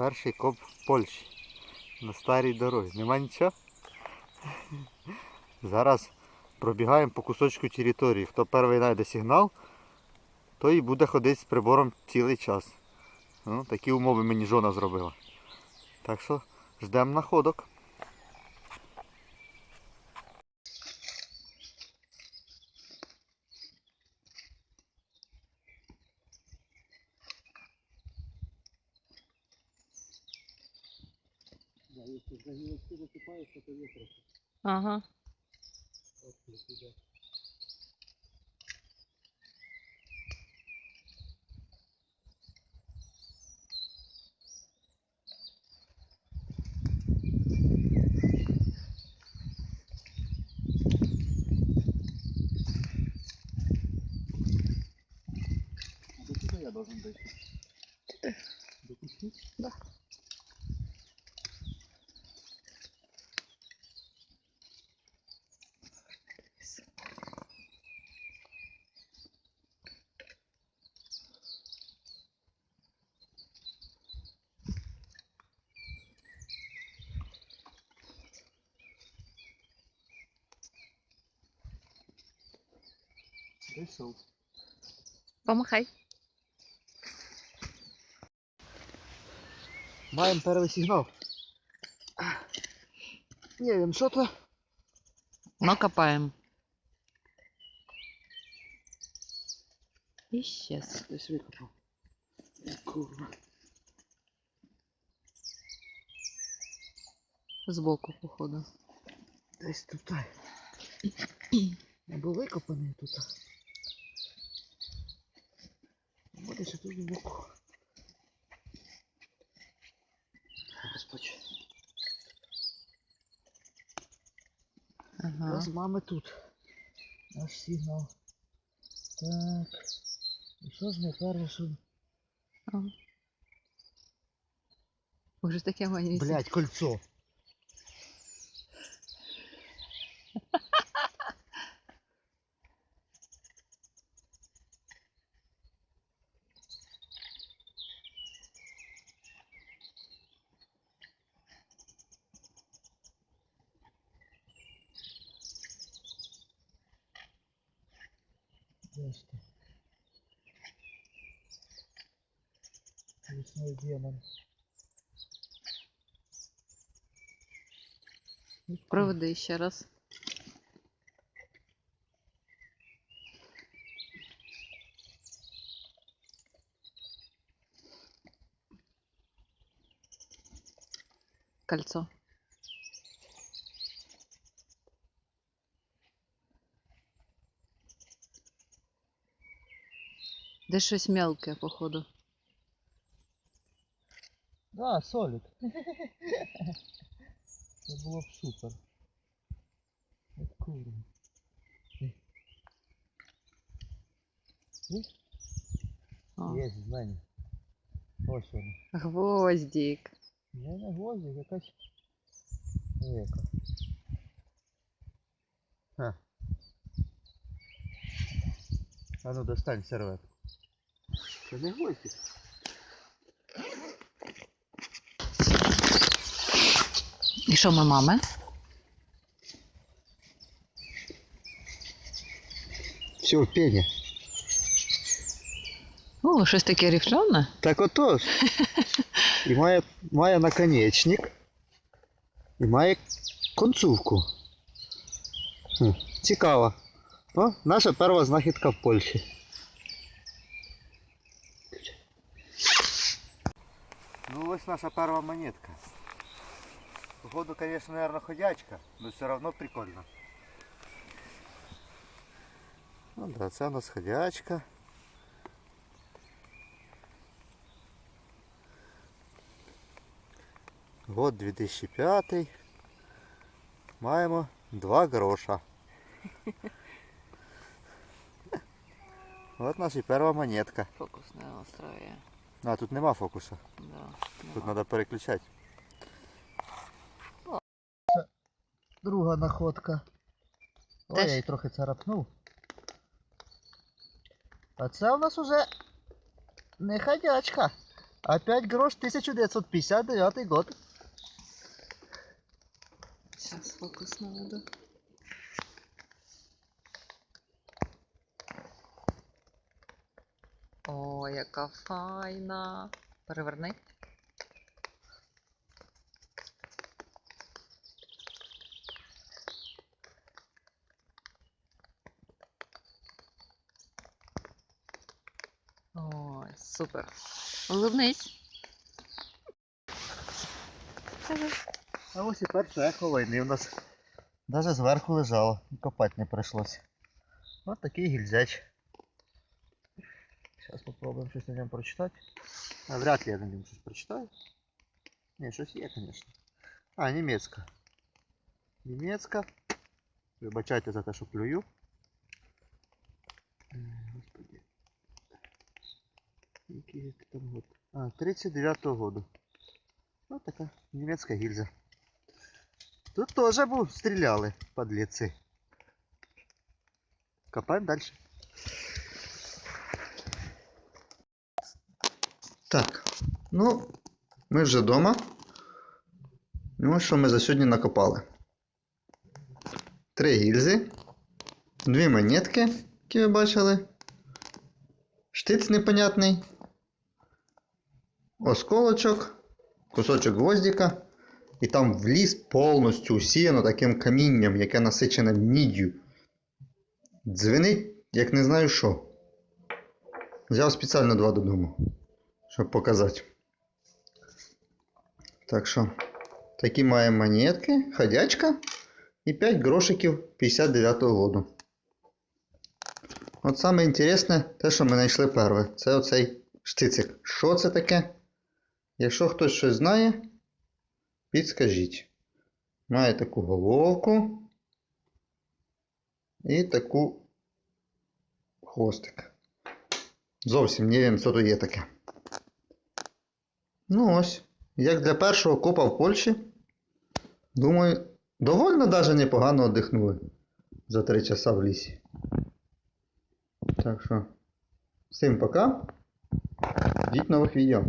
Перший коп в Польщі. На старій дорозі. Нема нічого? Зараз пробігаємо по кусочку території. Хто перший знайде сигнал, той буде ходити з прибором цілий час. Ну, такі умови мені жона зробила. Так що ждемо находок. Ага. До куди я должен дойти? До кущів? Да. Дійшов. Помахай. Маємо перший сигнал. Не wiem, що то. Но копаем. Исчез. Десь викопав. Курва. Сбоку, походу. Десь тут. Або викопаний тут. Збоку. Зараз поч. Ага. Ось мами тут. Наш сигнал. Так. І що ж ми перше, що... Ага. Уже таке маленьке. Блять, кольцо. Ясно. Лесной демон. Проведи ще раз. Кольцо. Де щось мелке, походу. Да, солік. Це було б супер. От курва. Е. Е, О, Є в мене. Ось воно. гвоздик. Не на гвозді, якась века. Ха. А ну достань серветку. Це не гвозді. І що ми мами? Все, пені. О, щось таке рифлене. Так отож. І має, має наконечник. І має концовку. Хм, Цікаво. О, наша перша знахідка в Польщі. Ну ось наша перша монетка. Походу, конечно, наверное, ходячка, но все равно прикольно. Ну да, це у нас ходячка. Год 2005. Маємо 2 гроша. От наша перша монетка. Фокус не настраює. А, тут нема фокусу. Да. Тут треба переключати. Друга находка. Ой, Теж? я її трохи царапнув. А це у нас уже не ходячка. Опять грош 1959 год. Зараз фокус наведу. О, яка файна. Переверни. Ой, супер. Улыбнись. А ось і перше ехо війни у нас. Даже зверху лежало, копати не прийшлося. Ось такий гільзяч. Зараз попробуємо щось на ньому прочитати. А вряд ли я на ньому щось прочитаю. Ні, щось є, звісно. А, німецька. Німецька. Вибачайте за те, що плюю. Е, Господи. Який це там год? А, 39-го году. Ось така німецька гільза. Тут тоже був стріляли, подлеці. Копаємо далі. Так, ну, ми вже вдома. Ну, ось що ми за сьогодні накопали. Три гільзи, дві монетки, які ви бачили. Штиць непонятний. Осколочок, кусочок гвоздика. І там в ліс повністю усіяно таким камінням, яке насичене міддю. Дзвенить, як не знаю що. Взяв спеціально два додому, щоб показати. Так що, такі маємо монетки, ходячка і 5 грошиків 59-го году. От саме інтересне, те, що ми знайшли перше, це оцей штицик. Що це таке? Якщо хтось щось знає, Підскажіть. Має таку головку і таку хвостик. Зовсім не wiem, що то є таке. Ну ось. Як для першого копа в Польщі, думаю, довольно даже непогано віддихнули за 3 часа в лісі. Так що, всім пока. Ждіть нових відео.